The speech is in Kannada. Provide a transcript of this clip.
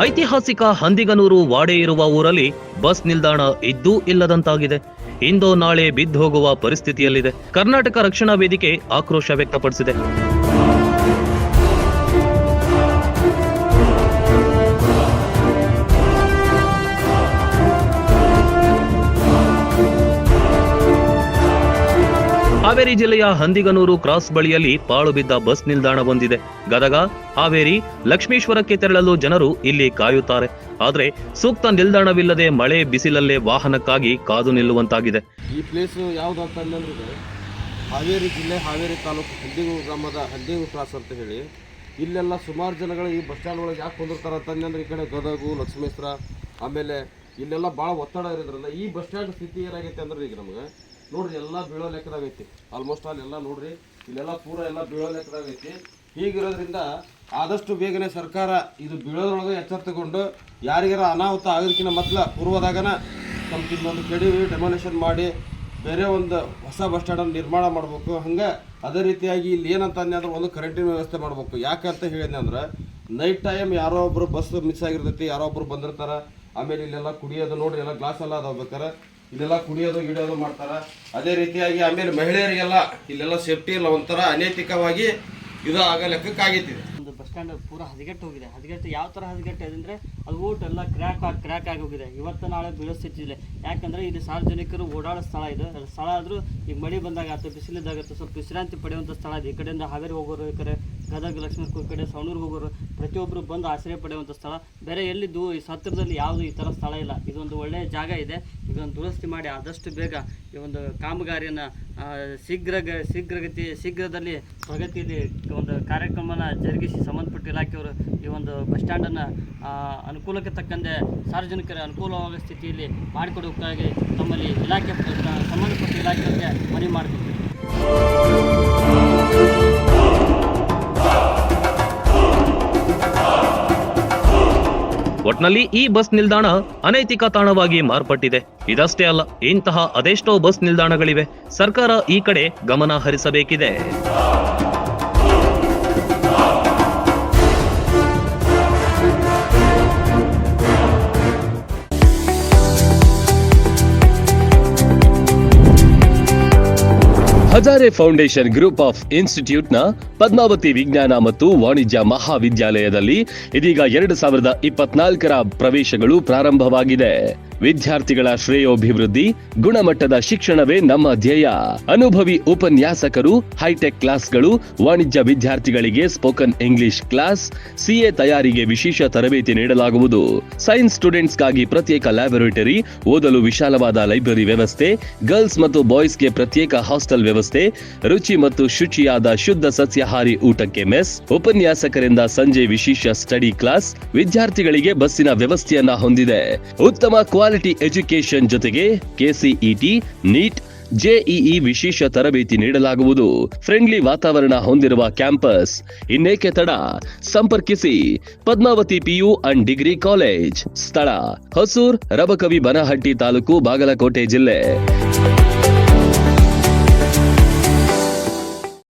ಐತಿಹಾಸಿಕ ಹಂದಿಗನೂರು ವಾಡೆ ಇರುವ ಊರಲ್ಲಿ ಬಸ್ ನಿಲ್ದಾಣ ಇದ್ದೂ ಇಲ್ಲದಂತಾಗಿದೆ. ಇಂದೋ ನಾಳೆ ಬಿದ್ದು ಹೋಗುವ ಪರಿಸ್ಥಿತಿಯಲ್ಲಿದೆ. ಕರ್ನಾಟಕ ರಕ್ಷಣಾ ವೇದಿಕೆ ಆಕ್ರೋಶ ವ್ಯಕ್ತಪಡಿಸಿದೆ. ಹಾವೇರಿ ಜಿಲ್ಲೆಯ ಹಂದಿಗನೂರು ಕ್ರಾಸ್ ಬಳಿಯಲ್ಲಿ ಪಾಳು ಬಿದ್ದ ಬಸ್ ನಿಲ್ದಾಣ ಬಂದಿದೆ ಗದಗ, ಹಾವೇರಿ, ಲಕ್ಷ್ಮೀಶ್ವರಕ್ಕೆ ತೆರಳಲು ಜನರು ಇಲ್ಲಿ ಕಾಯುತ್ತಾರೆ. ಆದರೆ ಸೂಕ್ತ ನಿಲ್ದಾಣವಿಲ್ಲದೆ ಮಳೆ ಬಿಸಿಲಲ್ಲೇ ವಾಹನಕ್ಕಾಗಿ ಕಾದು ನಿಲ್ಲುವಂತಾಗಿದೆ. ಈ ಪ್ಲೇಸ್ ಯಾವ್ದು ಅಂತ ಹಾವೇರಿ ಜಿಲ್ಲೆ, ಹಾವೇರಿ ತಾಲೂಕು ಹಂದಿಗೂರು ಗ್ರಾಮದ ಹಂದಿಗೂರು ಕ್ರಾಸ್ ಅಂತ ಹೇಳಿ. ಇಲ್ಲೆಲ್ಲ ಸುಮಾರು ಜನಗಳು ಈ ಬಸ್ ಸ್ಟ್ಯಾಂಡ್ ಒಳಗೆ ಯಾಕೆ ಕುಂದಿರ್ತಾರೆ ಅಂತಂದ್ರೆ ಈ ಕಡೆ ಗದಗು, ಲಕ್ಷ್ಮೇಶ್ವರ, ಆಮೇಲೆ ಇಲ್ಲೆಲ್ಲ ಭಾಳ ಒತ್ತಡ ಇರೋದ್ರಿಂದ ಈ ಬಸ್ ಸ್ಟ್ಯಾಂಡ್ ಸ್ಥಿತಿ ಏನಾಗೈತೆ ಅಂದ್ರೆ ಈಗ ನಮಗೆ ನೋಡ್ರಿ, ಎಲ್ಲ ಬೀಳೋ ಲೆಕ್ಕದಾಗೈತಿ ಆಲ್ಮೋಸ್ಟ್ ಆಲ್ ಎಲ್ಲ ನೋಡ್ರಿ, ಇಲ್ಲೆಲ್ಲ ಪೂರ ಎಲ್ಲ ಬೀಳೋ ಲೆಕ್ಕದಾಗೈತಿ ಹೀಗಿರೋದ್ರಿಂದ ಆದಷ್ಟು ಬೇಗನೆ ಸರ್ಕಾರ ಇದು ಬೀಳೋದ್ರೊಳಗೆ ಎಚ್ಚರ ತಗೊಂಡು ಯಾರಿಗಾರ ಅನಾಹುತ ಆಗೋದಕ್ಕಿಂತ ಮೊದಲ ಪೂರ್ವದಾಗನ ಸ್ವಲ್ಪ ಇನ್ನೊಂದು ಕೆಡವಿ ಡೆಮೊಲೇಷನ್ ಮಾಡಿ ಬೇರೆ ಒಂದು ಹೊಸ ಬಸ್ ಸ್ಟ್ಯಾಂಡನ್ನು ನಿರ್ಮಾಣ ಮಾಡಬೇಕು. ಹಂಗೆ ಅದೇ ರೀತಿಯಾಗಿ ಇಲ್ಲಿ ಏನಂತ ಅಂದ್ರೆ ಒಂದು ಕರೆಂಟಿನ ವ್ಯವಸ್ಥೆ ಮಾಡಬೇಕು. ಯಾಕಂತ ಹೇಳಿದೆ ಅಂದ್ರೆ ನೈಟ್ ಟೈಮ್ ಯಾರೋ ಒಬ್ಬರು ಬಸ್ ಮಿಸ್ ಆಗಿರ್ತೈತಿ, ಯಾರೋ ಒಬ್ಬರು ಬಂದಿರ್ತಾರೆ. ಆಮೇಲೆ ಇಲ್ಲೆಲ್ಲ ಕುಡಿಯೋದು ನೋಡಿ ಎಲ್ಲ ಗ್ಲಾಸ್ ಎಲ್ಲ ಅದಾವ ಬೇಕಾರೆ. ಇಲ್ಲೆಲ್ಲ ಕುಡಿಯೋದು ಗಿಡಿಯೋದು ಮಾಡ್ತಾರ. ಅದೇ ರೀತಿಯಾಗಿ ಆಮೇಲೆ ಮಹಿಳೆಯರಿಗೆಲ್ಲ ಇಲ್ಲೆಲ್ಲ ಸೇಫ್ಟಿ ಇಲ್ಲ ಒಂಥರ ಅನೈತಿಕವಾಗಿ ಇದು ಆಗ ಲೆಕ್ಕಕ್ಕಾಗೈತಿ ಒಂದು ಬಸ್ ಸ್ಟ್ಯಾಂಡ್ ಪೂರ ಹದಗೆಟ್ಟು ಹೋಗಿದೆ. ಹದಗೆಟ್ಟು ಯಾವ ಥರ ಹದಗೆಟ್ಟು ಇದೆ ಅಂದರೆ ಅದು ಊಟ ಎಲ್ಲ ಕ್ರ್ಯಾಕ್ ಆಗಿ ಕ್ರ್ಯಾಕ್ ಆಗಿ ಹೋಗಿದೆ. ಇವತ್ತು ನಾಳೆ ಬೀಳೋ ಇದೆ ಯಾಕಂದರೆ ಇಲ್ಲಿ ಸಾರ್ವಜನಿಕರು ಓಡಾಡೋ ಸ್ಥಳ ಇದು. ಸ್ಥಳ ಆದರೂ ಈಗ ಮಳೆ ಬಂದಾಗ ಬಿಸಿಲಿದ್ದಾಗ ಸ್ವಲ್ಪ ವಿಶ್ರಾಂತಿ ಪಡೆಯುವಂಥ ಸ್ಥಳ ಇದೆ ಈ ಕಡೆಯಿಂದ ಹಾವೇರಿ ಹೋಗೋರು, ಈ ಕಡೆ ಗದಗ, ಲಕ್ಷ್ಮೀಪುರ ಕಡೆ ಸವಣೂರು ಹೋಗೋರು ಪ್ರತಿಯೊಬ್ಬರು ಬಂದು ಆಶ್ರಯ ಪಡೆಯುವಂಥ ಸ್ಥಳ. ಬೇರೆ ಎಲ್ಲಿದ್ದು ಈ ಸತ್ರದಲ್ಲಿ ಯಾವುದು ಈ ಥರ ಸ್ಥಳ ಇಲ್ಲ. ಇದೊಂದು ಒಳ್ಳೆಯ ಜಾಗ ಇದೆ. ಇದೊಂದು ದುರಸ್ತಿ ಮಾಡಿ ಆದಷ್ಟು ಬೇಗ ಈ ಒಂದು ಕಾಮಗಾರಿಯನ್ನು ಶೀಘ್ರ ಶೀಘ್ರಗತಿ, ಶೀಘ್ರದಲ್ಲಿ ಪ್ರಗತಿಯಲ್ಲಿ ಒಂದು ಕಾರ್ಯಕ್ರಮನ ಜರುಗಿಸಿ ಸಂಬಂಧಪಟ್ಟ ಇಲಾಖೆಯವರು ಈ ಒಂದು ಬಸ್ ಸ್ಟ್ಯಾಂಡನ್ನು ಅನುಕೂಲಕ್ಕೆ ತಕ್ಕಂತೆ ಸಾರ್ವಜನಿಕರ ಅನುಕೂಲವಾಗುವ ಸ್ಥಿತಿಯಲ್ಲಿ ಮಾಡಿಕೊಡೋಕ್ಕಾಗಿ ತಮ್ಮಲ್ಲಿ ಇಲಾಖೆ, ಸಂಬಂಧಪಟ್ಟ ಇಲಾಖೆಯವರಿಗೆ ಮನವಿ ಮಾಡ್ತೀವಿ ಒಟ್ನಲ್ಲಿ ಈ ಬಸ್ ನಿಲ್ದಾಣ ಅನೈತಿಕ ತಾಣವಾಗಿ ಮಾರ್ಪಟ್ಟಿದೆ. ಇದಷ್ಟೇ ಅಲ್ಲ, ಇಂತಹ ಅದೆಷ್ಟೋ ಬಸ್ ನಿಲ್ದಾಣಗಳಿವೆ. ಸರ್ಕಾರ ಈ ಕಡೆ ಗಮನ ಹರಿಸಬೇಕಿದೆ. ಹಜಾರೆ ಫೌಂಡೇಶನ್ ಗ್ರೂಪ್ ಆಫ್ ಇನ್ಸ್ಟಿಟ್ಯೂಟ್ನ ಪದ್ಮಾವತಿ ವಿಜ್ಞಾನ ಮತ್ತು ವಾಣಿಜ್ಯ ಮಹಾವಿದ್ಯಾಲಯದಲ್ಲಿ ಇದೀಗ ಎರಡು ಸಾವಿರದ ಇಪ್ಪತ್ನಾಲ್ಕರ ಪ್ರವೇಶಗಳು ಪ್ರಾರಂಭವಾಗಿದೆ. ವಿದ್ಯಾರ್ಥಿಗಳ ಶ್ರೇಯೋಭಿವೃದ್ಧಿ, ಗುಣಮಟ್ಟದ ಶಿಕ್ಷಣವೇ ನಮ್ಮ ಧ್ಯೇಯ. ಅನುಭವಿ ಉಪನ್ಯಾಸಕರು, ಹೈಟೆಕ್ ಕ್ಲಾಸ್ಗಳು, ವಾಣಿಜ್ಯ ವಿದ್ಯಾರ್ಥಿಗಳಿಗೆ ಸ್ಪೋಕನ್ ಇಂಗ್ಲಿಷ್ ಕ್ಲಾಸ್, ಸಿಎ ತಯಾರಿಗೆ ವಿಶೇಷ ತರಬೇತಿ ನೀಡಲಾಗುವುದು. ಸೈನ್ಸ್ ಸ್ಟೂಡೆಂಟ್ಸ್ಗಾಗಿ ಪ್ರತ್ಯೇಕ ಲ್ಯಾಬೊರೇಟರಿ, ಓದಲು ವಿಶಾಲವಾದ ಲೈಬ್ರರಿ ವ್ಯವಸ್ಥೆ, ಗರ್ಲ್ಸ್ ಮತ್ತು ಬಾಯ್ಸ್ಗೆ ಪ್ರತ್ಯೇಕ ಹಾಸ್ಟೆಲ್ ವ್ಯವಸ್ಥೆ ರುಚಿ ಮತ್ತು ಶುಚಿಯಾದ ಶುದ್ಧ ಸಸ್ಯಾಹಾರಿ ಊಟಕ್ಕೆ ಮೆಸ್, ಉಪನ್ಯಾಸಕರಿಂದ ಸಂಜೆ ವಿಶೇಷ ಸ್ಟಡಿ ಕ್ಲಾಸ್, ವಿದ್ಯಾರ್ಥಿಗಳಿಗೆ ಬಸ್ಸಿನ ವ್ಯವಸ್ಥೆಯನ್ನ ಹೊಂದಿದೆ. ಉತ್ತಮ ಕ್ವಾಲಿಟಿ ಎಜುಕೇಶನ್ ಜೊತೆಗೆ ಕೆಸಿಇಟಿ, ನೀಟ್, ಜೆಇಇ ವಿಶೇಷ ತರಬೇತಿ ನೀಡಲಾಗುವುದು. ಫ್ರೆಂಡ್ಲಿ ವಾತಾವರಣ ಹೊಂದಿರುವ ಕ್ಯಾಂಪಸ್. ಇನ್ನೇಕೆ ತಡ? ಸಂಪರ್ಕಿಸಿ Padmavati PU and degree college. ಸ್ಥಳ, ಹೊಸೂರ್, ರಬಕವಿ ಬನಹಟ್ಟಿ ತಾಲೂಕು, ಬಾಗಲಕೋಟೆ ಜಿಲ್ಲೆ.